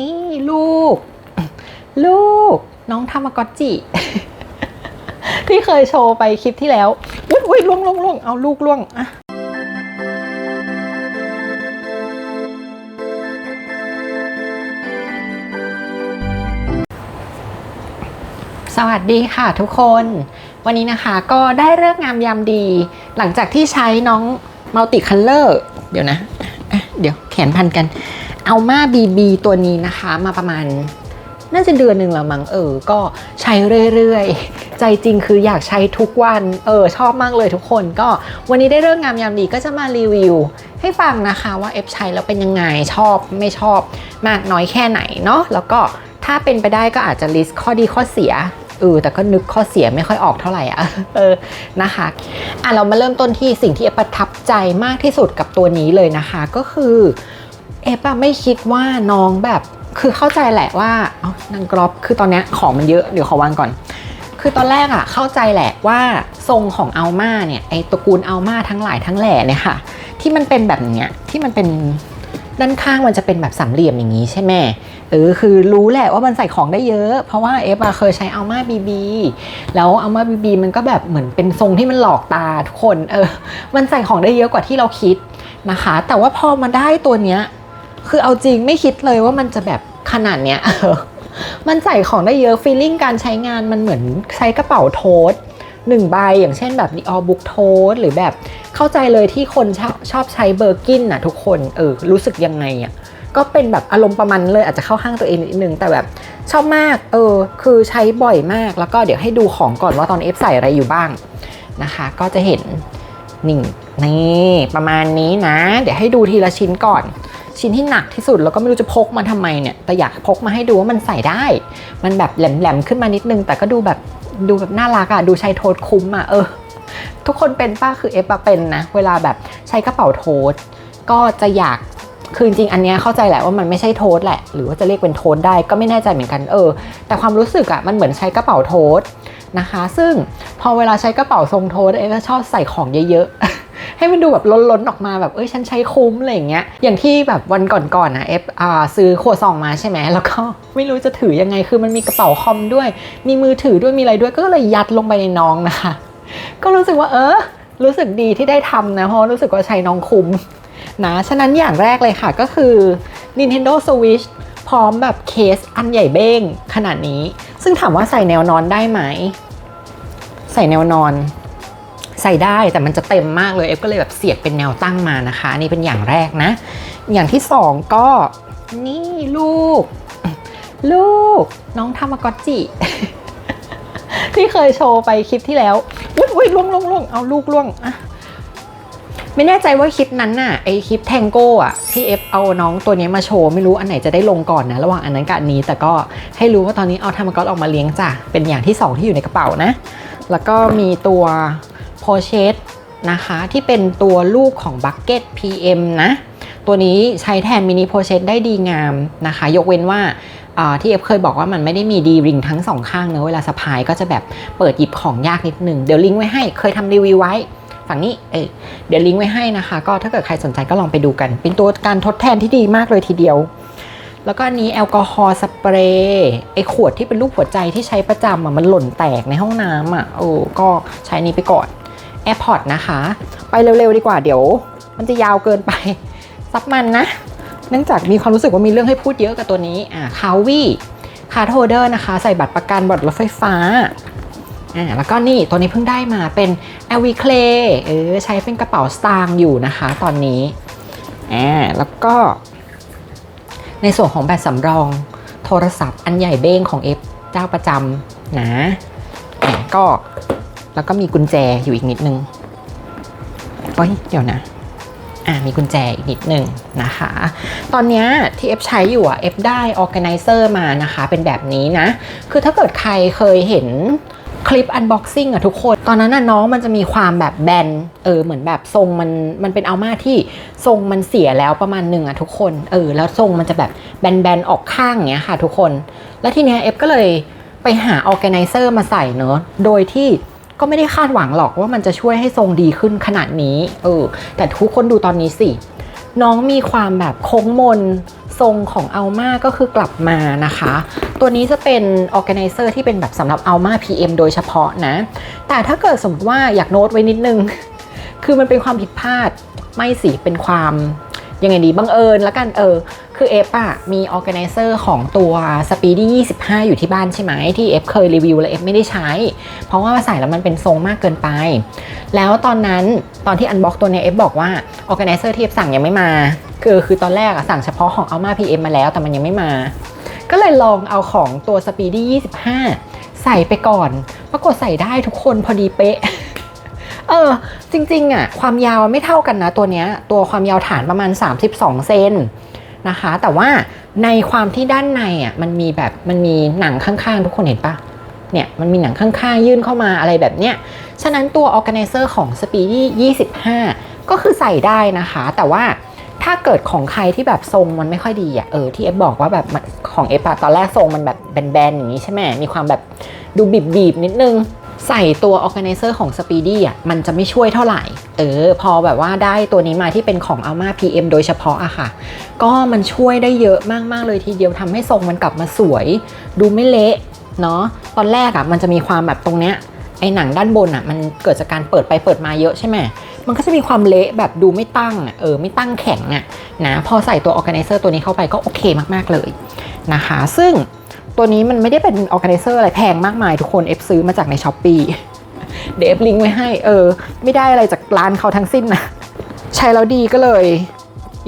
นี่ลูก ลูก น้องทามากอตจิ ที่เคยโชว์ไปคลิปที่แล้ว อุ้ยอุ้ยล่วงล่วงล่วงเอาลูกล่วงอะสวัสดีค่ะทุกคน วันนี้นะคะก็ได้เลิกงามยามดี หลังจากที่ใช้น้องมัลติคัลเลอร์เดี๋ยวนะ เดี๋ยวแขนพันกัน เอามาบีบีตัวนี้นะคะมาประมาณน่าจะเดือนหนึ่งแล้วมั้งเออ ก็ใช้เรื่อยๆ ใจจริงคืออยากใช้ทุกวัน เออ ชอบมากเลยทุกคนก็วันนี้ได้เรื่องงามยามดีก็จะมารีวิว ให้ฟังนะคะว่าเอฟใช้แล้วเป็นยังไงชอบไม่ชอบมากน้อยแค่ไหนเนาะแล้วก็ถ้าเป็นไปได้ก็อาจจะลิสต์ข้อดีข้อเสียเออแต่ก็นึกข้อเสียไม่ค่อยออกเท่าไหร่อะเออนะคะอะเรามาเริ่มต้นที่สิ่งที่ประทับใจมากที่สุดกับตัวนี้เลยนะคะ ก็คือ เอฟอะไม่คิดว่าน้องแบบ คือเข้าใจแหละว่าเอานางกรอบคือตอนนี้ของมันเยอะเดี๋ยวขอวางก่อน คือตอนแรกอะเข้าใจแหละว่าทรงของอัลมาเนี่ยไอตระกูลอัลมาทั้งหลายทั้งแหล่เนี่ยค่ะ ที่มันเป็นแบบเนี้ยที่มันเป็นด้านข้างมันจะเป็นแบบสามเหลี่ยมอย่างนี้ใช่ไหมเออคือรู้แหละว่ามันใส่ของได้เยอะ เพราะว่าเอฟอะเคยใช้อัลมาบีบีแล้วอัลมาบีบีมันก็แบบเหมือนเป็นทรงที่มันหลอกตาทุกคนเออมันใส่ของได้เยอะกว่าที่เราคิดนะคะ แต่ว่าพอมาได้ตัวเนี้ย คือเอาจริงไม่คิดเลยว่ามันจะแบบขนาดเนี้ยเออมันใส่ของได้เยอะฟีลลิ่งการใช้งานมันเหมือนใช้กระเป๋าโทสหนึ่งใบอย่างเช่นแบบ Dior Book Tote หรือแบบเข้าใจเลยที่คนชอบชอบใช้เบอร์กินน่ะทุกคนเออรู้สึกยังไงอะก็เป็นแบบอารมณ์ประมาณนั้นเลยอาจจะเข้าห้างตัวเองนิดนึงแต่แบบชอบมากเออคือใช้บ่อยมากแล้วก็เดี๋ยวให้ดูของก่อนว่าตอนเอฟใส่อะไรอยู่บ้างนะคะ ก็จะเห็นนี่นี่ประมาณนี้นะ เดี๋ยวให้ดูทีละชิ้นก่อน ชิ้นที่หนักที่สุดแล้วก็ไม่รู้จะพกมาทำไมเนี่ยแต่อยากพกมาให้ดูว่ามันใส่ได้ มันแบบแหลมๆขึ้นมานิดนึง แต่ก็ดูแบบดูแบบน่ารักอะดูใช้โทษคุ้มอะเออ ทุกคนเป็นป้าคือเอฟเป็นนะเวลาแบบใช้กระเป๋าโทษก็จะอยากคือจริงอันเนี้ยเข้าใจแหละว่ามันไม่ใช่โทษแหละ หรือว่าจะเรียกเป็นโทษได้ก็ไม่แน่ใจเหมือนกันเออ แต่ความรู้สึกอะมันเหมือนใช้กระเป๋าโทษนะคะ ซึ่งพอเวลาใช้กระเป๋าทรงโทษเอฟก็ชอบใส่ของเยอะๆ ให้มันดูแบบล้นๆออกมาแบบเอ้ยฉันใช้คุ้มอะไรอย่างเงี้ยอย่างที่แบบวันก่อนๆนะเอฟซื้อขวดซองมาใช่ไหมแล้วก็ไม่รู้จะถือยังไงคือมันมีกระเป๋าคอมด้วย มีมือถือด้วยมีอะไรด้วยก็เลยยัดลงไปในน้องนะคะ ก็รู้สึกว่าเออรู้สึกดีที่ได้ทำนะเพราะรู้สึกว่าใช้น้องคุ้มนะฉะนั้นอย่างแรกเลยค่ะก็คือ Nintendo Switch พร้อมแบบเคสอันใหญ่เบ้งขนาดนี้ ซึ่งถามว่าใส่แนวนอนได้ไหม ใส่แนวนอน ใส่ได้แต่มันจะเต็มมากเลยเอฟก็เลยแบบเสียบเป็นแนวตั้งมานะคะอันนี่เป็นอย่างแรกนะ อย่างที่สองก็นี่ลูก ลูกน้องทามากอจิที่เคยโชว์ไปคลิปที่แล้วอุ้ยอุ้ยล่วงล่วงล่วงเอาลูกล่วงอะไม่แน่ใจว่าคลิปนั้นน่ะไอคลิปแทงโก้อะที่เอฟเอาน้องตัวนี้มาโชว์ไม่รู้อันไหนจะได้ลงก่อนนะ ระหว่างอันนั้นกับอันนี้ แต่ก็ให้รู้ว่าตอนนี้เอาทามากอตออกมาเลี้ยงจ้ะเป็นอย่างที่สองที่อยู่ในกระเป๋านะ แล้วก็มีตัว โพเชตนะคะที่เป็นตัวลูกของ Bucket PM นะ ตัวนี้ใช้แทนมินิโพเชตได้ดีงามนะคะ ยกเว้นว่าที่เอฟเคยบอกว่ามันไม่ได้มีดีริงทั้งสองข้างเนอะเวลาสะพายก็จะแบบเปิดหยิบของยากนิดนึง เดี๋ยวลิงก์ไว้ให้เคยทำรีวิวไว้ฝั่งนี้เออเดี๋ยวลิงก์ไว้ให้นะคะ ก็ถ้าเกิดใครสนใจก็ลองไปดูกัน เป็นตัวการทดแทนที่ดีมากเลยทีเดียว แล้วก็อันนี้แอลกอฮอล์สเปรย์ไอขวดที่เป็นรูปหัวใจที่ใช้ประจำอะมันหล่นแตกในห้องน้ำอะโอ้ก็ใช้นี้ไปก่อน AirPod นะคะ ไปเร็วๆดีกว่าเดี๋ยว มันจะยาวเกินไปซับมันนะ เนื่องจากมีความรู้สึกว่ามีเรื่องให้พูดเยอะกับตัวนี้อ่าคาวี่คาร์โฮเดอร์นะคะ ใส่บัตรประกันบัตรรถไฟฟ้าอ่าแล้วก็นี่ตัวนี้เพิ่งได้มาเป็น LV Clay เออใช้เป็นกระเป๋าสตางค์อยู่นะคะตอนนี้อ่าแล้วก็ในส่วนของแบตสำรองโทรศัพท์อันใหญ่เบ้งของ F เจ้าประจำนะก็ แล้วก็มีกุญแจอยู่อีกนิดนึงโอ้ยเดี๋ยวนะอ่ามีกุญแจอีกนิดนึงนะคะ ตอนนี้ที่เอฟใช้อยู่อะเอฟได้ organizer มานะคะ เป็นแบบนี้นะ คือถ้าเกิดใครเคยเห็นคลิป unboxing อะทุกคน ตอนนั้นน่ะน้องมันจะมีความแบบแบน เออเหมือนแบบทรงมันมันเป็นเอามาที่ทรงมันเสียแล้วประมาณหนึ่งอะทุกคน เออแล้วทรงมันจะแบบแบนๆออกข้างอย่างเงี้ยค่ะทุกคน แล้วทีเนี้ยเอฟก็เลยไปหา organizer มาใส่เนอะโดยที่ ก็ไม่ได้คาดหวังหรอกว่ามันจะช่วยให้ทรงดีขึ้นขนาดนี้ เออ แต่ทุกคนดูตอนนี้สิ น้องมีความแบบโค้งมนทรงของ Alma ก็คือกลับมานะคะ ตัวนี้จะเป็น organizer ที่เป็นแบบสำหรับ Alma PM โดยเฉพาะนะ แต่ถ้าเกิดสมมติว่าอยากโน้ตไว้นิดนึง คือมันเป็นความผิดพลาดไม่สิเป็นความยังไงดีบังเอิญแล้วกันเออ คือเอฟอะมี organizer ของตัว Speedy 25 อยู่ที่บ้านใช่ไหมที่เอฟเคยรีวิวแล้วเอฟไม่ได้ใช้ เพราะว่าใส่แล้วมันเป็นทรงมากเกินไป แล้วตอนนั้นตอนที่อันบ็อกตัวเนี้ยเอฟบอกว่า organizer ที่เอฟสั่งยังไม่มา คือคือตอนแรกอะสั่งเฉพาะของ Alma PM มาแล้วแต่มันยังไม่มา ก็เลยลองเอาของตัว Speedy 25 ใส่ไปก่อน ปรากฏใส่ได้ทุกคนพอดีเป๊ะเออจริงๆอะความยาวไม่เท่ากันนะตัวเนี้ยตัวความยาวฐานประมาณ 32 เซน นะคะ แต่ว่าในความที่ด้านในอะมันมีแบบมันมีหนังข้างๆ ทุกคนเห็นปะเนี่ยมันมีหนังข้างๆ ยื่นเข้ามาอะไรแบบเนี้ย ฉะนั้นตัว organizer ของ Speedy 25 ก็คือใส่ได้นะคะ แต่ว่าถ้าเกิดของใครที่แบบทรงมันไม่ค่อยดีอะเออที่เอฟบอกว่าแบบของเอฟอะตอนแรกทรงมันแบบแบนๆอย่างนี้ใช่ไหมมีความแบบดูบีบๆนิดนึง ใส่ตัว organizer ของ Speedy อะมันจะไม่ช่วยเท่าไหร่ เออ พอแบบว่าได้ตัวนี้มาที่เป็นของ Alma PM โดยเฉพาะอะค่ะ ก็มันช่วยได้เยอะมาก ๆ เลยทีเดียวทำให้ทรงมันกลับมาสวย ดูไม่เละเนาะตอนแรกอะมันจะมีความแบบตรงเนี้ยไอหนังด้านบนอะมันเกิดจากการเปิดไปเปิดมาเยอะใช่ไหมมันก็จะมีความเละแบบดูไม่ตั้งเออไม่ตั้งแข็งอะนะพอใส่ตัว organizer ตัวนี้เข้าไปก็โอเคมากๆเลยนะคะ ซึ่ง ตัวนี้มันไม่ได้เป็น organizer อร์อะไรแพงมากมายทุกคนเอฟซื้อมาจากในช้อปปีเดี๋ยวเอฟลิงก์ไว้ให้ เออ ไม่ได้อะไรจากร้านเขาทั้งสิ้นนะ ใช้แล้วดีก็เลย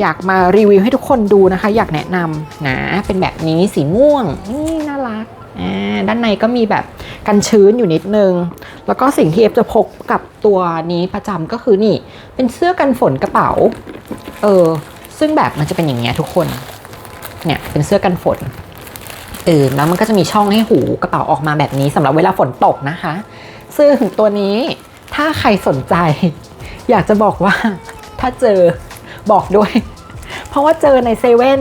อยากมารีวิวให้ทุกคนดูนะคะ อยากแนะนำนะเป็นแบบนี้สีม่วงนี่น่ารักอ่าด้านในก็มีแบบกันชื้นอยู่นิดนึง แล้วก็สิ่งที่เอฟจะพกกับตัวนี้ประจำก็คือนี่ เป็นเสื้อกันฝนกระเป๋า เออ ซึ่งแบบมันจะเป็นอย่างเงี้ยทุกคน เนี่ยเป็นเสื้อกันฝน ออแล้วมันก็จะมีช่องให้หูกระเป๋าออกมาแบบนี้สำหรับเวลาฝนตกนะคะ ซึ่งตัวนี้ถ้าใครสนใจ อยากจะบอกว่าถ้าเจอบอกด้วย เพราะว่าเจอในเซเว่น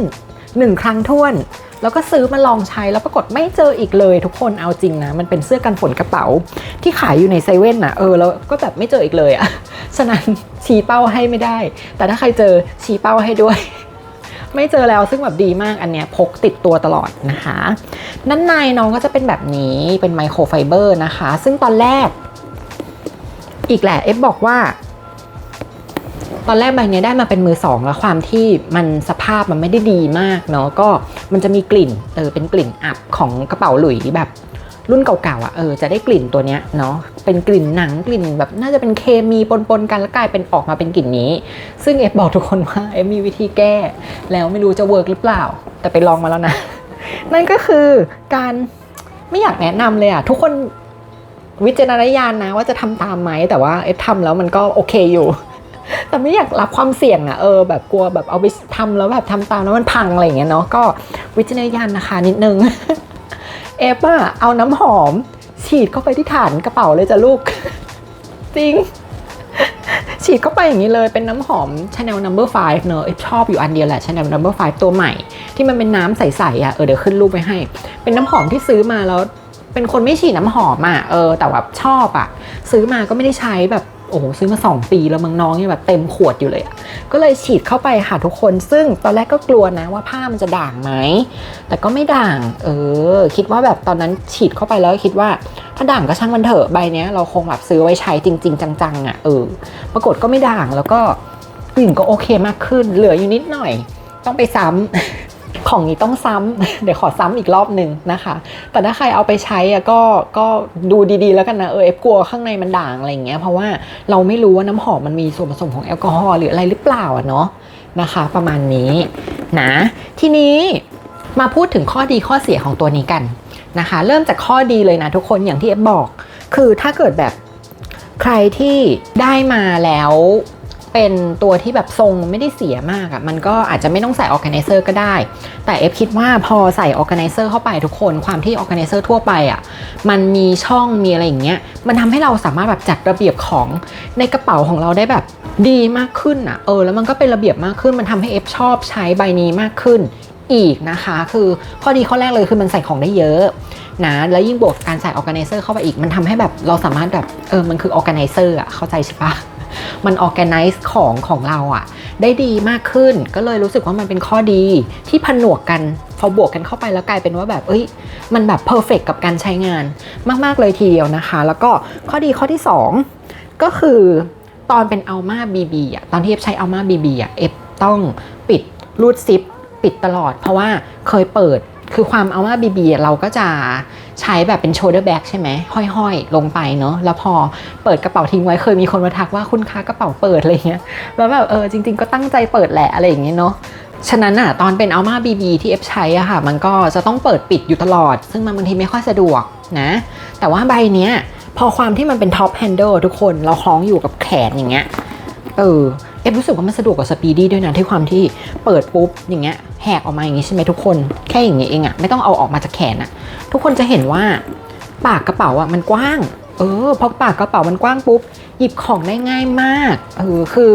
หนึ่งครั้งท้วน แล้วก็ซื้อมาลองใช้แล้วปรากฏไม่เจออีกเลยทุกคนเอาจริงนะ มันเป็นเสื้อกันฝนกระเป๋า ที่ขายอยู่ในเซเว่นนะเออแล้วก็แบบไม่เจออีกเลยอะฉะนั้นชี้เป้าให้ไม่ได้ แต่ถ้าใครเจอชี้เป้าให้ด้วย ไม่เจอแล้วซึ่งแบบดีมากอันเนี้ยพกติดตัวตลอดนะคะด้านในน้องก็จะเป็นแบบนี้เป็นไมโครไฟเบอร์นะคะ ซึ่งตอนแรก อีกแหละเอฟบอกว่า ตอนแรกใบนี้ได้มาเป็นมือสองแล้วความที่มันสภาพมันไม่ได้ดีมากเนาะก็มันจะมีกลิ่นเออเป็นกลิ่นอับของกระเป๋าหลุยแบบ รุ่นเก่าๆอะเออจะได้กลิ่นตัวเนี้ยเนาะเป็นกลิ่นหนังกลิ่นแบบน่าจะเป็นเคมีปนๆกันแล้วกลายเป็นออกมาเป็นกลิ่นนี้ ซึ่งเอฟบอกทุกคนว่าเอฟมีวิธีแก้ แล้วไม่รู้จะเวิร์กหรือเปล่า แต่ไปลองมาแล้วนะ นั่นก็คือการไม่อยากแนะนำเลยอะทุกคนวิจารณญาณนะว่าจะทำตามไหมแต่ว่าเอฟทำแล้วมันก็โอเคอยู่แต่ไม่อยากรับความเสี่ยงอะเออแบบกลัวแบบเอาไปทำแล้วแบบทำตามแล้วมันพังอะไรอย่างเงี้ยเนาะก็วิจารณญาณนะคะ นิดนึง อฟอะเอาน้ำหอม ฉีดเข้าไปที่ฐานกระเป๋าเลยจ้ะลูก จริง ฉีดเข้าไปอย่างนี้เลยเป็นน้ำหอม Chanel Number 5เนอะเอฟชอบอยู่อันเดียวแหละ Chanel Number 5ตัวใหม่ ที่มันเป็นน้ำใสๆอะเออเดี๋ยวขึ้นรูปไปให้ เป็นน้ำหอมที่ซื้อมาแล้วเป็นคนไม่ฉีดน้ำหอมอะ เออ แต่แบบชอบอะ ซื้อมาก็ไม่ได้ใช้แบบ โอ้โหซื้อมา 2 ปีแล้วมังน้องยังแบบเต็มขวดอยู่เลยอะก็เลยฉีดเข้าไปค่ะทุกคน ซึ่งตอนแรกก็กลัวนะว่าผ้ามันจะด่างไหมแต่ก็ไม่ด่าง เออ คิดว่าแบบตอนนั้นฉีดเข้าไปแล้วคิดว่า ถ้าด่างก็ช่างมันเถอะใบเนี้ยเราคงแบบซื้อไว้ใช้จริง ๆ จังๆอะเออปรากฏก็ไม่ด่างแล้วก็กลิ่นก็โอเคมากขึ้น เหลืออยู่นิดหน่อย ต้องไปซ้ำ ของนี้ต้องซ้ำเดี๋ยวขอซ้ำอีกรอบหนึ่งนะคะ แต่ถ้าใครเอาไปใช้อะก็ก็ดูดีๆแล้วกันนะเออเอฟกลัวข้างในมันด่างอะไรเงี้ยเพราะว่าเราไม่รู้ว่าน้ำหอมมันมีส่วนผสมของแอลกอฮอล์หรืออะไรหรือเปล่าอะเนาะนะคะ ประมาณนี้นะทีนี้มาพูดถึงข้อดีข้อเสียของตัวนี้กันนะคะ เริ่มจากข้อดีเลยนะทุกคนอย่างที่เอฟบอก คือถ้าเกิดแบบใครที่ได้มาแล้ว เป็นตัวที่แบบทรงไม่ได้เสียมากอะ่ะมันก็อาจจะไม่ต้องใส่ organizer ก็ได้ แต่เอฟคิดว่าพอใส่ organizer เข้าไปทุกคนความที่ organizer ทั่วไปอะ่ะมันมีช่องมีอะไรอย่างเงี้ยมันทำให้เราสามารถแบบจัดระเบียบของในกระเป๋าของเราได้แบบดีมากขึ้นอะเออแล้วมันก็เป็นระเบียบมากขึ้นมันทำให้เอฟชอบใช้ใบนี้มากขึ้นอีกนะคะ คือข้อดีข้อแรกเลยคือมันใส่ของได้เยอะนะแล้วยิ่งบวกการใส่ organizer เข้าไปอีกมันทำให้แบบเราสามารถแบบเออมันคือ organizer อะเข้าใจใช่ปะ มันออแกไนซ์ของของเราอะได้ดีมากขึ้น ก็เลยรู้สึกว่ามันเป็นข้อดีที่ผนวกกันพอบวกกันเข้าไปแล้วกลายเป็นว่าแบบเอ้ย มันแบบเพอร์เฟกกับการใช้งานมากๆเลยทีเดียวนะคะ แล้วก็ข้อดีข้อที่ 2 ก็คือตอนเป็น Alma BB อะตอนที่เอฟใช้ Alma BB อะเอฟต้องปิดรูดซิปปิดตลอด เพราะว่าเคยเปิด คือความ Alma BB อะเราก็จะใช้แบบเป็น shoulder bag ใช่ไหมห้อยๆ ลงไปเนาะแล้วพอเปิดกระเป๋าทิ้งไว้เคยมีคนมาทักว่าคุณคะกระเป๋าเปิดอะไรเงี้ยแล้วแบบเออจริง ๆ ก็ตั้งใจเปิดแหละอะไรอย่างเงี้ยเนาะฉะนั้นอะตอนเป็น Alma BB ที่เอฟใช้อะค่ะ มันก็จะต้องเปิดปิดอยู่ตลอด ซึ่งมันบางทีไม่ค่อยสะดวกนะ แต่ว่าใบเนี้ยพอความที่มันเป็นท็อปแฮนเดิลทุกคนเราคล้องอยู่กับแขนอย่างเงี้ยเออ เอฟรู้สึกว่ามันสะดวกกว่าสปีดี้ด้วยนะที่ความที่เปิดปุ๊บอย่างเงี้ยแหกออกมาอย่างงี้ใช่ไหมทุกคนแค่อย่างงี้เองอะไม่ต้องเอาออกมาจากแขนอะทุกคนจะเห็นว่าปากกระเป๋าอะมันกว้าง เออพอปากกระเป๋ามันกว้างปุ๊บหยิบของได้ง่ายมากเออคือ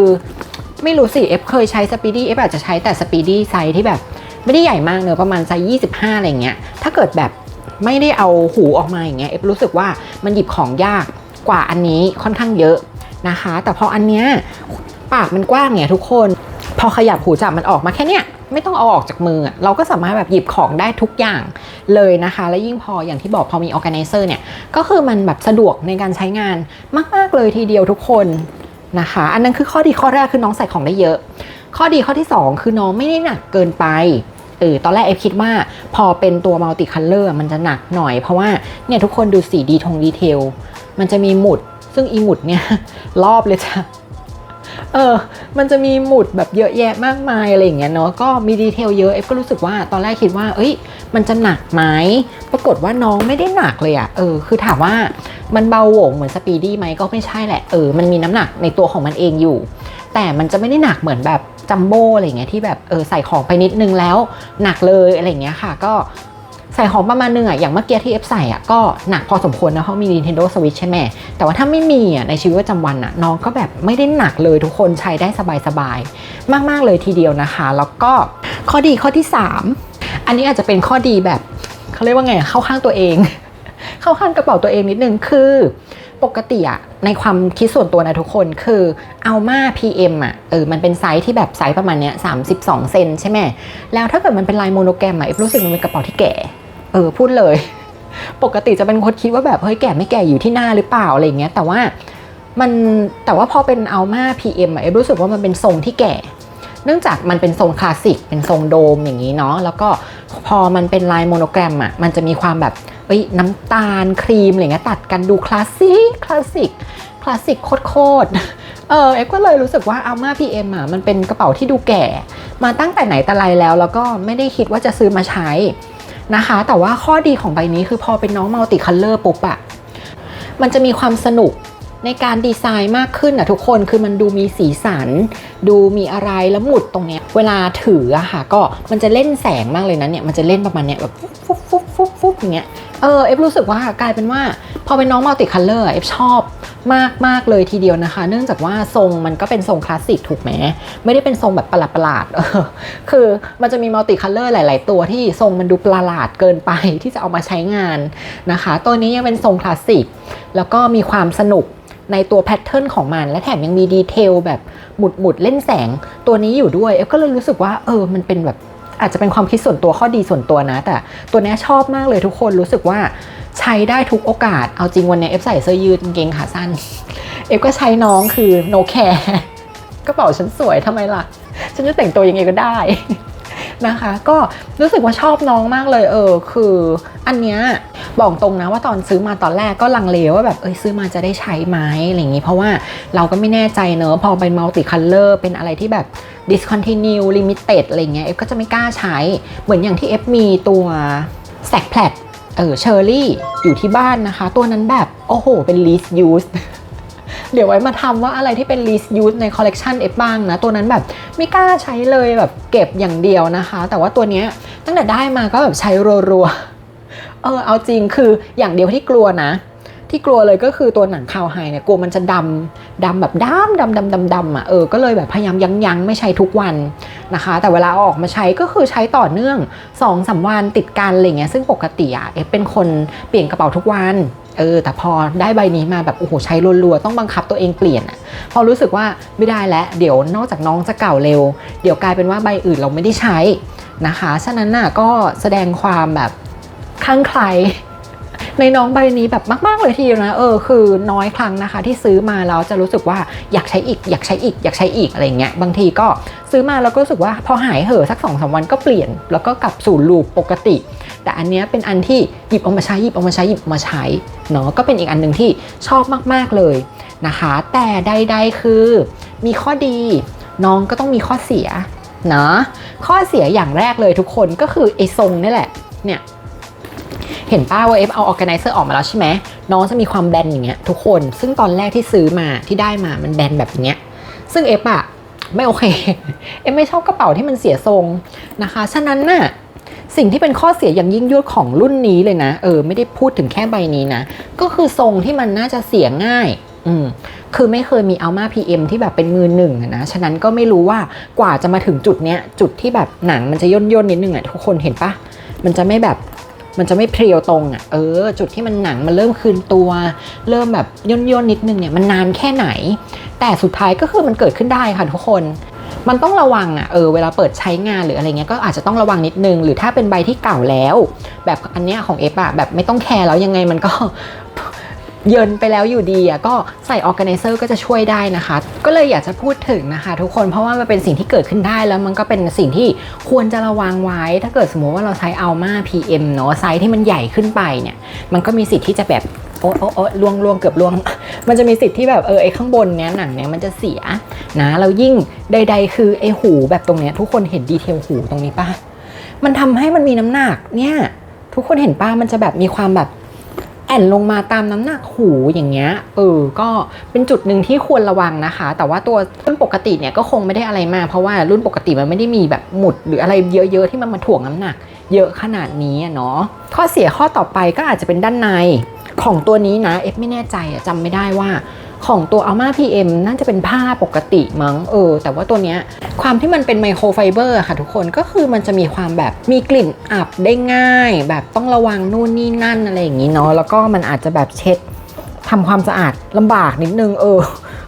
ไม่รู้สิเอฟเคยใช้สปีดี้เอฟอาจจะใช้แต่สปีดี้ไซส์ที่แบบ ไม่ได้ใหญ่มากเนอะประมาณไซส์25อะไรเงี้ยถ้าเกิดแบบไม่ได้เอาหูออกมาอย่างเงี้ยเอฟรู้สึกว่ามันหยิบของยากกว่าอันนี้ค่อนข้างเยอะนะคะ แต่พออันเนี้ย ปากมันกว้างเนี่ยทุกคน พอขยับหูจับมันออกมาแค่เนี้ยไม่ต้องเอาออกจากมือ เราก็สามารถแบบหยิบของได้ทุกอย่างเลยนะคะ และยิ่งพออย่างที่บอกพอมี organizer เนี่ย ก็คือมันแบบสะดวกในการใช้งานมาก ๆ เลยทีเดียวทุกคนนะคะ อันนั้นคือข้อดีข้อแรกคือน้องใส่ของได้เยอะ ข้อดีข้อที่ 2 คือน้องไม่ได้หนักเกินไปเออตอนแรกเอฟคิดว่าพอเป็นตัวมัลติคัลเลอร์มันจะหนักหน่อย เพราะว่าเนี่ยทุกคนดูสีดีทงดีเทล มันจะมีหมุด ซึ่งอีหมุดเนี่ยรอบเลยจ้ะ เออ มันจะมีหมุดแบบเยอะแยะมากมายอะไรอย่างเงี้ยเนาะ ก็มีดีเทลเยอะ เอฟก็รู้สึกว่าตอนแรกคิดว่า เอ้ย มันจะหนักไหม ปรากฏว่าน้องไม่ได้หนักเลยอะเออ คือถามว่ามันเบาโหวงเหมือนสปีดี้ไหมก็ไม่ใช่แหละ เออ มันมีน้ำหนักในตัวของมันเองอยู่ แต่มันจะไม่ได้หนักเหมือนแบบจัมโบ้อะไรเงี้ยที่แบบเออใส่ของไปนิดนึงแล้วหนักเลยอะไรเงี้ยค่ะ ก็ ใส่ของประมาณนึงอะอย่างเมื่อกี้ที่เอฟใส่อะก็หนักพอสมควรนะเพราะมี Nintendo Switch ใช่ไหมแต่ว่าถ้าไม่มีอะในชีวิตประจำวันอะน้องก็แบบไม่ได้หนักเลยทุกคนใช้ได้สบายๆ มากๆเลยทีเดียวนะคะ แล้วก็ข้อดีข้อที่ 3 อันนี้อาจจะเป็นข้อดีแบบเขาเรียกว่าไงเข้าข้างตัวเอง เข้าข้างกระเป๋าตัวเองนิดนึงคือปกติอะในความคิดส่วนตัวนะทุกคนคือเอามา PM อะเออมันเป็นไซส์ที่แบบไซส์ประมาณเนี้ย32เซนใช่ไหมแล้วถ้าเกิดมันเป็นลายโมโนแกรมอะเอฟรู้สึกมันเป็นกระเป๋าที่แก่ เออพูดเลย ปกติจะเป็นคนคิดว่าแบบเฮ้ยแก่ไม่แก่อยู่ที่หน้าหรือเปล่าอะไรเงี้ยแต่ว่ามันแต่ว่าพอเป็นเอามา PM อะเอฟรู้สึกว่ามันเป็นทรงที่แก่ เนื่องจากมันเป็นทรงคลาสสิกเป็นทรงโดมอย่างนี้เนาะแล้วก็พอมันเป็นลายโมโนแกรมอะมันจะมีความแบบเอ้ยน้ำตาลครีมอะไรเงี้ยตัดกันดูคลาสสิกคลาสสิกคลาสสิกโคตรเออเอ็กก็เลยรู้สึกว่าอัลมาพีเอ็มอะมันเป็นกระเป๋าที่ดูแก่ มาตั้งแต่ไหนแต่ไรแล้ว แล้วก็ไม่ได้คิดว่าจะซื้อมาใช้ นะคะ แต่ว่าข้อดีของใบนี้คือพอเป็นน้องมัลติคัลเลอร์ปุ๊บอะมันจะมีความสนุกในการดีไซน์มากขึ้นอะทุกคนคือมันดูมีสีสัน ดูมีอะไรแล้วหมุดตรงเนี้ยเวลาถืออะค่ะก็มันจะเล่นแสงมากเลยนะเนี่ยมันจะเล่นประมาณเนี้ยแบบฟุบฟุบฟุบฟุบอย่างเงี้ยเออเอฟรู้สึกว่ากลายเป็นว่า พอเป็นน้องมัลติคัลเลอร์เอฟชอบมากมากเลยทีเดียวนะคะ เนื่องจากว่าทรงมันก็เป็นทรงคลาสสิกถูกไหมไม่ได้เป็นทรงแบบประหลาดประหลาดๆคือมันจะมีมัลติคัลเลอร์หลาย ๆ ตัวที่ทรงมันดูประหลาดเกินไปที่จะเอามาใช้งานนะคะ ตัวนี้ยังเป็นทรงคลาสสิกแล้วก็มีความสนุกในตัวแพทเทิร์นของมัน และแถมยังมีดีเทลแบบหมุดหมุดๆเล่นแสงตัวนี้อยู่ด้วยเอฟก็เลยรู้สึกว่าเออมันเป็นแบบอาจจะเป็นความคิดส่วนตัวข้อดีส่วนตัวนะ แต่ตัวนี้ชอบมากเลยทุกคนรู้สึกว่า ใช้ได้ทุกโอกาส เอาจริงวันนี้เอฟใส่เสื้อยืดกางเกงขาสั้น เอฟก็ใช้น้องคือ no care กระเป๋าฉันสวยทำไมล่ะ ฉันจะแต่งตัวยังไงก็ได้นะคะ ก็รู้สึกว่าชอบน้องมากเลยเออ คืออันเนี้ยบอกตรงนะว่าตอนซื้อมาตอนแรกก็ลังเลว่าแบบเอ้ยซื้อมาจะได้ใช้ไหมอะไรอย่างงี้ เพราะว่าเราก็ไม่แน่ใจเนอะพอเป็นมัลติคัลเลอร์เป็นอะไรที่แบบ discontinue limited อะไรเงี้ยเอฟก็จะไม่กล้าใช้เหมือนอย่างที่เอฟมีตัวแซกแพลต เออเชอร์รี่อยู่ที่บ้านนะคะ ตัวนั้นแบบ โอ้โห เป็น least used เดี๋ยวไว้มาทำว่าอะไรที่เป็น least use ในคอลเลกชันเอฟบ้างนะ ตัวนั้นแบบไม่กล้าใช้เลยแบบเก็บอย่างเดียวนะคะ แต่ว่าตัวนี้ตั้งแต่ได้มาก็แบบใช้รัวๆ เออ เอาจริงคืออย่างเดียวที่กลัวนะ ที่กลัวเลยก็คือตัวหนังคาวไฮเนี่ยกลัวมันจะดำดำแบบดำดำดำดำดำอะเออก็เลยแบบพยายามยั้งยั้งไม่ใช้ทุกวัน นะคะ แต่เวลาเอาออกมาใช้ก็คือใช้ต่อเนื่อง2อสาวันติดกันอะไรเงี้ยซึ่งปกติอะเอฟเป็นคนเปลี่ยนกระเป๋าทุกวันเออแต่พอได้ใบนี้มาแบบโอ้โหใช้รัวๆต้องบังคับตัวเองเปลี่ยนอะพอรู้สึกว่าไม่ได้แล้วเดี๋ยวนอกจากน้องจะเก่าเร็ว เดี๋ยวกลายเป็นว่าใบอื่นเราไม่ได้ใช้นะคะ ฉะนั้นน่ะก็แสดงความแบบข้างใคร ในน้องใบนี้แบบมากๆเลยทีเดียวนะเออคือน้อยครั้งนะคะ ที่ซื้อมาแล้วจะรู้สึกว่าอยากใช้อีกอยากใช้อีกอยากใช้อีกอะไรเงี้ยบางทีก็ซื้อมาแล้วก็รู้สึกว่าพอหายเห่อะสักสองสามวันก็เปลี่ยน แล้วก็กลับสู่ลูปปกติ แต่อันนี้เป็นอันที่หยิบเอามาใช้หยิบเอามาใช้หยิบเอามาใช้เนาะก็เป็นอีกอันหนึ่งที่ชอบมากๆเลยนะคะ แต่ใดๆคือมีข้อดีน้องก็ต้องมีข้อเสียเนาะข้อเสียอย่างแรกเลยทุกคนก็คือไอ้ทรงนี่แหละเนี่ย เห็นป้าว่าเอฟเอาออแกไนเซอร์ออกมาแล้วใช่ไหมน้องจะมีความแบนอย่างเงี้ยทุกคน ซึ่งตอนแรกที่ซื้อมาที่ได้มามันแบนแบบเนี้ย ซึ่งเอฟอะไม่โอเค เอฟไม่ชอบกระเป๋าที่มันเสียทรงนะคะ ฉะนั้นน่ะสิ่งที่เป็นข้อเสียอย่างยิ่งยวดของรุ่นนี้เลยนะ เออ ไม่ได้พูดถึงแค่ใบนี้นะ ก็คือทรงที่มันน่าจะเสียง่าย อืมคือไม่เคยมีอัลมา PM ที่แบบเป็นมือหนึ่งนะ ฉะนั้นก็ไม่รู้ว่ากว่าจะมาถึงจุดเนี้ย จุดที่แบบหนังมันจะย่นย่นนิดนึงอะทุกคนเห็นปะ มันจะไม่แบบ มันจะไม่เพรียวตรงอะเออ จุดที่มันหนังมันเริ่มคืนตัว เริ่มแบบย่นย่นๆนิดนึงเนี่ยมันนานแค่ไหน แต่สุดท้ายก็คือมันเกิดขึ้นได้ค่ะทุกคนมันต้องระวังอะ เออ เวลาเปิดใช้งานหรืออะไรเงี้ย ก็อาจจะต้องระวังนิดนึง หรือถ้าเป็นใบที่เก่าแล้ว แบบอันเนี้ยของเอฟอะแบบไม่ต้องแคร์แล้วยังไงมันก็ เยินไปแล้วอยู่ดีอะก็ใส่ออ g a แก z เซอร์ก็จะช่วยได้นะคะ ก็เลยอยากจะพูดถึงนะคะ ทุกคนเพราะว่ามันเป็นสิ่งที่เกิดขึ้นได้แล้วมันก็เป็นสิ่งที่ควรจะระวังไว้ ถ้าเกิดสมมติว่าเราใช้ Alma PM เนาะไซส์ที่มันใหญ่ขึ้นไปเนี่ย มันก็มีสิทธิ์ที่จะแบบโอ๊ยโอ๊ยโอ๊ยล่วงล่วงเกือบล่วง มันจะมีสิทธิ์ที่แบบเออไอ้ข้างบนเนี้ยหนังเนี้ยมันจะเสียนะแล้วยิ่งใด ๆ คือไอ้หูแบบตรงเนี้ยทุกคนเห็นดีเทลหูตรงนี้ปะมันทำให้มันมีน้ำหนักเนี่ยทุกคนเห็นปะมันจะแบบมีความแบบ แอนลงมาตามน้ำหนักหูอย่างเงี้ยเออก็เป็นจุดหนึ่งที่ควรระวังนะคะ แต่ว่าตัวรุ่นปกติเนี่ยก็คงไม่ได้อะไรมากเพราะว่ารุ่นปกติมันไม่ได้มีแบบหมุดหรืออะไรเยอะ ๆ ที่มันมาถ่วงน้ำหนัก เยอะขนาดนี้เนาะข้อเสียข้อต่อไปก็อาจจะเป็นด้านในของตัวนี้นะเอฟไม่แน่ใจอะจำไม่ได้ว่า ของตัว Alma PM น่าจะเป็นผ้าปกติมั้งเออ แต่ว่าตัวเนี้ยความที่มันเป็นไมโครไฟเบอร์ค่ะทุกคนก็คือมันจะมีความแบบมีกลิ่นอับได้ง่าย แบบต้องระวังนู่นนี่นั่นอะไรอย่างนี้เนาะแล้วก็มันอาจจะแบบเช็ดทำความสะอาดลำบากนิดนึงเออ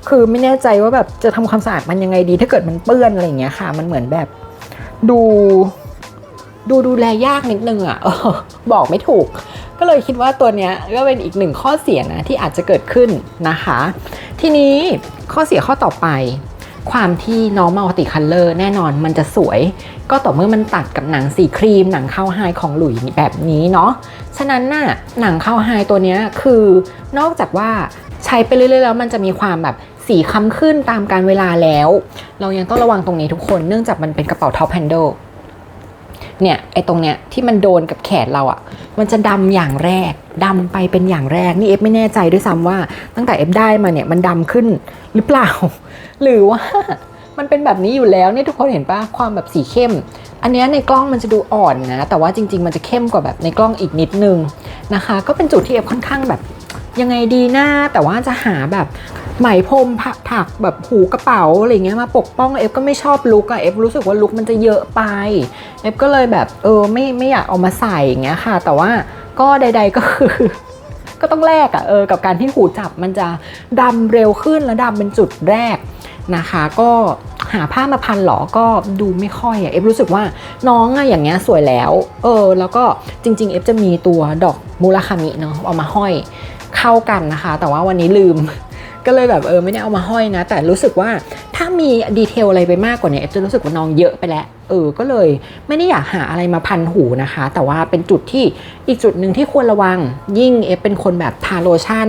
คือไม่แน่ใจว่าแบบจะทำความสะอาดมันยังไงดี ถ้าเกิดมันเปื้อนอะไรอย่างเงี้ยค่ะ มันเหมือนแบบดู ดูดูแลยากนิดนึงอะ่ะบอกไม่ถูก ก็เลยคิดว่าตัวเนี้ยก็เป็นอีกหนึ่งข้อเสียนะที่อาจจะเกิดขึ้นนะคะ ทีนี้ข้อเสียข้อต่อไป ความที่น้องมัลติคัลเลอร์แน่นอนมันจะสวย ก็ต่อเมื่อมันตัดกับหนังสีครีม หนังเข้าไฮของหลุยแบบนี้เนาะฉะนั้นน่ะหนังเข้าไฮตัวเนี้ยคือนอกจากว่าใช้ไปเรื่อยๆแล้วมันจะมีความแบบสีค้ำขึ้นตามการเวลาแล้ว เรายังต้องระวังตรงนี้ทุกคนเนื่องจากมันเป็นกระเป๋าท็อปแฮนเดิล เนี่ยไอ้ตรงเนี้ยที่มันโดนกับแขนเราอะ่ะ มันจะดำอย่างแรกดำไปเป็นอย่างแรกนี่เอฟไม่แน่ใจด้วยซ้ำว่า ตั้งแต่เอฟได้มาเนี่ยมันดำขึ้นหรือเปล่า หรือว่ามันเป็นแบบนี้อยู่แล้วเนี่ยทุกคนเห็นปะความแบบสีเข้ม อันเนี้ยในกล้องมันจะดูอ่อนนะ แต่ว่าจริง ๆ มันจะเข้มกว่าแบบในกล้องอีกนิดนึงนะคะ ก็เป็นจุดที่เอฟค่อนข้างแบบ ยังไงดีหนะแต่ว่าจะหาแบบไหมพรมผักถักแบบหูกระเป๋าอะไรเงี้ยมาปกป้องเอฟก็ไม่ชอบลุกอะเอฟรู้สึกว่าลุกมันจะเยอะไปเอฟก็เลยแบบเออไม่ไม่อยากเอามาใส่อย่างเงี้ยค่ะ แต่ว่าก็ใด ๆก็คือก็ต้องแลกอะเออกับการที่หูจับมันจะดำเร็วขึ้นแล้วดำเป็นจุดแรกนะคะ ก็หาผ้ามาพันหรอก็ดูไม่ค่อยอะเอฟรู้สึกว่าน้องอะอย่างเงี้ยสวยแล้ว เออ แล้วก็จริง ๆ เอฟจะมีตัวดอกมูราคามิเนาะเอามาห้อย เข้ากันนะคะ แต่ว่าวันนี้ลืม ก็เลยแบบเออไม่ได้เอามาห้อยนะ แต่รู้สึกว่าถ้ามีดีเทลอะไรไปมากกว่านี้จะรู้สึกว่าน้องเยอะไปแล้วเออก็เลยไม่ได้อยากหาอะไรมาพันหูนะคะ แต่ว่าเป็นจุดที่อีกจุดหนึ่งที่ควรระวังยิ่งเอฟเป็นคนแบบทาโลชั่น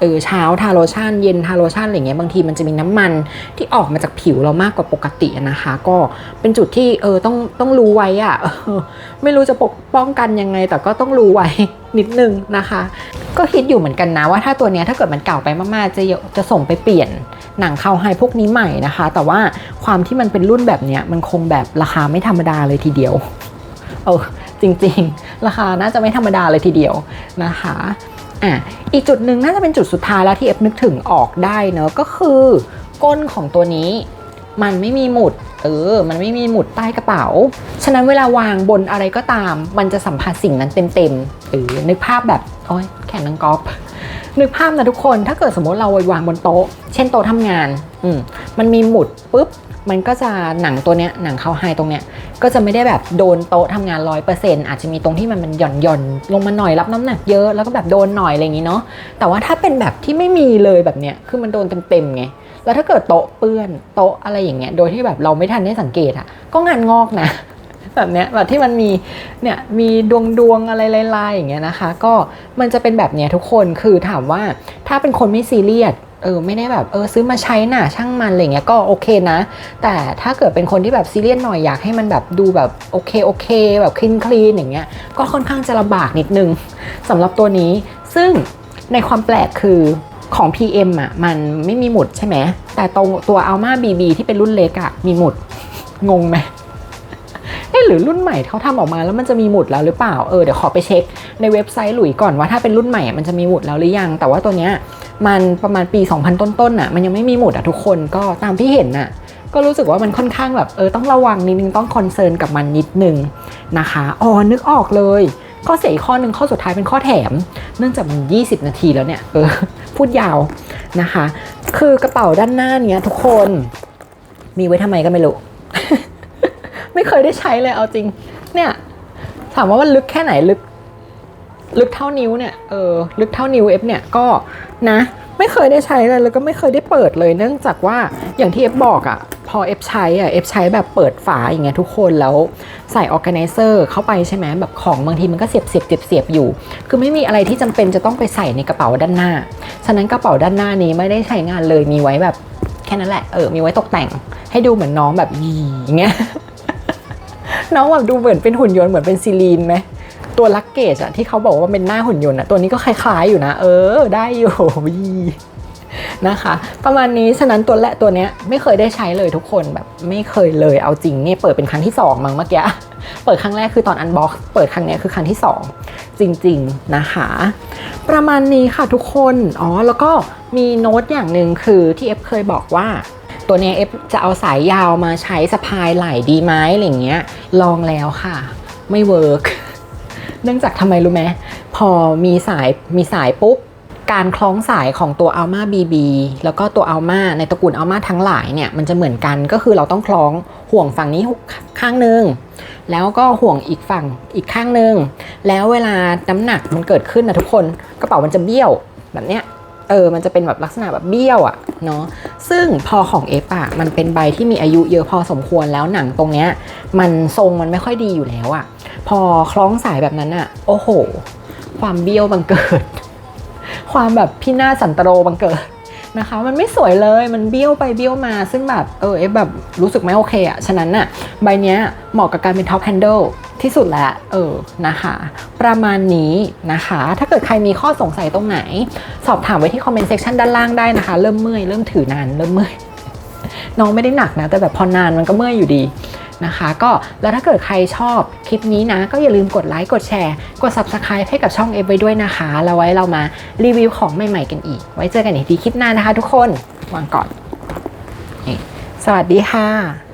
เออเช้าทาโลชั่นเย็นทาโลชั่นอะไรเงี้ยบางทีมันจะมีน้ำมันที่ออกมาจากผิวเรามากกว่าปกตินะคะ ก็เป็นจุดที่เออต้องต้องรู้ไว้อะออไม่รู้จะปกป้องกันยังไง แต่ก็ต้องรู้ไว้นิดนึงนะคะ ก็คิดอยู่เหมือนกันนะว่าถ้าตัวเนี้ยถ้าเกิดมันเก่าไปมากๆจะจะส่งไปเปลี่ยนหนังเข้าไฮพวกนี้ใหม่นะคะ แต่ว่าความที่มันเป็นรุ่นแบบเนี้ยมันคงแบบราคาไม่ธรรมดาเลยทีเดียวเออจริง ๆ ราคาน่าจะไม่ธรรมดาเลยทีเดียวนะคะ อะอีกจุดหนึ่งน่าจะเป็นจุดสุดท้ายแล้วที่เอฟนึกถึงออกได้เนอะก็คือก้นของตัวนี้มันไม่มีหมุด เออ มันไม่มีหมุดใต้กระเป๋า ฉะนั้นเวลาวางบนอะไรก็ตาม มันจะสัมผัสสิ่งนั้นเต็มๆ เออ นึกภาพแบบ โอ้ยแขนนังกอล์ฟนึกภาพนะทุกคน ถ้าเกิดสมมติเราวางบนโต๊ะ เช่นโต๊ะทำงาน อืม มันมีหมุดปุ๊บ มันก็จะหนังตัวเนี้ยหนังเข้าไฮตรงเนี้ยก็จะไม่ได้แบบโดนโต๊ะทำงานร้อยเปอร์เซ็นต์อาจจะมีตรงที่มันมันหย่อนหย่อนลงมาหน่อยรับน้ำหนักเยอะแล้วก็แบบโดนหน่อยอะไรอย่างนี้เนาะแต่ว่าถ้าเป็นแบบที่ไม่มีเลยแบบเนี้ยคือมันโดนเต็มๆไงแล้วถ้าเกิดโต๊ะเปื้อนโต๊ะอะไรอย่างเงี้ยโดยที่แบบเราไม่ทันได้สังเกตอะก็งานงอกนะแบบเนี้ยแบบที่มันมีเนี่ยมีดวงดวงอะไรลายๆอย่างเงี้ยนะคะ ก็มันจะเป็นแบบเนี้ยทุกคนคือถามว่าถ้าเป็นคนไม่ซีเรียส เออไม่ได้แบบเออซื้อมาใช้น่ะช่างมันอะไรเงี้ยก็โอเคนะ แต่ถ้าเกิดเป็นคนที่แบบซีเรียสหน่อยอยากให้มันแบบดูแบบโอเคโอเค แบบคลีนคลีนอย่างเงี้ยก็ค่อนข้างจะลำบากนิดนึงสำหรับตัวนี้ ซึ่งในความแปลกคือของ PM อะมันไม่มีหมุดใช่ไหมแต่ตรงตัว Alma BB ที่เป็นรุ่นเล็กอะมีหมุดงงไหมหรือรุ่นใหม่เขาทำออกมาแล้วมันจะมีหมุดแล้วหรือเปล่า เออเดี๋ยวขอไปเช็คในเว็บไซต์หลุยก่อนว่าถ้าเป็นรุ่นใหม่มันจะมีหมุดแล้วหรือยัง แต่ว่าตัวเนี้ย มันประมาณปี 2000 ต้นๆน่ะมันยังไม่มีหมุดอะทุกคนก็ตามที่เห็นน่ะก็รู้สึกว่ามันค่อนข้างแบบเออต้องระวังนิดนึงต้องคอนเซิร์นกับมันนิดนึงนะคะอ๋อนึกออกเลยข้อเสียข้อหนึ่งข้อสุดท้ายเป็นข้อแถม เนื่องจากมัน 20 นาทีแล้วเนี่ยเออพูดยาวนะคะ คือกระเป๋าด้านหน้าเนี้ยทุกคนมีไว้ทำไมก็ไม่รู้ ไม่เคยได้ใช้เลยเอาจริง เนี่ยถามว่ามันลึกแค่ไหนลึก ลึกเท่านิ้วเนี่ยเออลึกเท่านิ้วเอฟเนี่ยก็นะไม่เคยได้ใช้เลยแล้วก็ไม่เคยได้เปิดเลย เนื่องจากว่าอย่างที่เอฟบอกอะ่ะพอเอฟใช้อะ่ะเอฟใช้แบบเปิดฝาอย่างเงี้ยทุกคนแล้วใส่ออแก z นเซอร์เข้าไปใช่ไหมแบบของบางทีมันก็เสียบเสียบเสียบเสียบอยู่ คือไม่มีอะไรที่จำเป็นจะต้องไปใส่ในกระเป๋าด้านหน้า ฉะนั้นกระเป๋าด้านหน้านี้ไม่ได้ใช้งานเลยมีไว้แบบแค่นั้นแหละเออมีไว้ตกแต่ง ให้ดูเหมือนน้องแบบยีอย่างเงี้ยน้องแบบดูเหมือนเป็นหุ่นยนต์เหมือนเป็นซีลีนไหม ตัวลักเกจอะที่เขาบอกว่าเป็นหน้าหุ่นยนต์อะตัวนี้ก็คล้ายๆอยู่นะ เออ ได้อยู่วีนะคะ ประมาณนี้ฉะนั้นตัวและตัวเนี้ยไม่เคยได้ใช้เลยทุกคนแบบไม่เคยเลยเอาจริงเนี่ยเปิดเป็นครั้งที่สองมั้งเมื่อกี้เปิดครั้งแรกคือตอนอันบ็อกซ์เปิดครั้งเนี้ยคือครั้งที่สองจริงๆนะคะ ประมาณนี้ค่ะทุกคนอ๋อแล้วก็มีโน้ตอย่างหนึ่งคือที่เอฟเคยบอกว่าตัวเนี้ยเอฟจะเอาสายยาวมาใช้สะพายไหล่ดีไหมอะไรเงี้ยลองแล้วค่ะ ไม่เวิร์ก เนื่องจากทำไมรู้ไหมพอมีสายมีสายปุ๊บ การคล้องสายของตัว Alma BB แล้วก็ตัว Alma ในตระกูล Alma ทั้งหลายเนี่ยมันจะเหมือนกันก็คือเราต้องคล้องห่วงฝั่งนี้ข้างหนึ่งแล้วก็ห่วงอีกฝั่งอีกข้างหนึ่งแล้วเวลาน้ำหนักมันเกิดขึ้นนะทุกคนกระเป๋ามันจะเบี้ยวแบบเนี้ยเออ มันจะเป็นแบบลักษณะแบบเบี้ยวอะเนาะ ซึ่งพอของเอฟอะมันเป็นใบที่มีอายุเยอะพอสมควรแล้วหนังตรงเนี้ย มันทรงมันไม่ค่อยดีอยู่แล้วอะ พอคล้องสายแบบนั้นอะโอ้โห ความเบี้ยวบังเกิด ความแบบพี่หน้าสันตโรบังเกิดนะคะ มันไม่สวยเลยมันเบี้ยวไปเบี้ยวมา ซึ่งแบบเออเอฟแบบรู้สึกไม่โอเคอะฉะนั้นอะใบเนี้ยเหมาะกับการเป็นท็อปแฮนเดิลที่สุดแล้วเออนะคะ ประมาณนี้นะคะ ถ้าเกิดใครมีข้อสงสัยตรงไหน สอบถามไว้ที่คอมเมนต์เซ c ชันด้านล่างได้นะคะ เริ่มเมื่อย เริ่มถือนาน เริ่มเมื่อย น้องไม่ได้หนักนะ แต่แบบพอนานมันก็เมื่อยอยู่ดี นะคะ ก็แล้วถ้าเกิดใครชอบคลิปนี้นะ ก็อย่าลืมกดไลค์กดแชร์ กด Subscribe ให้กับช่องเอฟไว้ด้วยนะคะแล้วไว้เรามารีวิวของใหม่ๆกันอีก ไว้เจอกันอีกทีคลิปหน้านะคะ ทุกคนวางก่อนสวัสดีค่ะ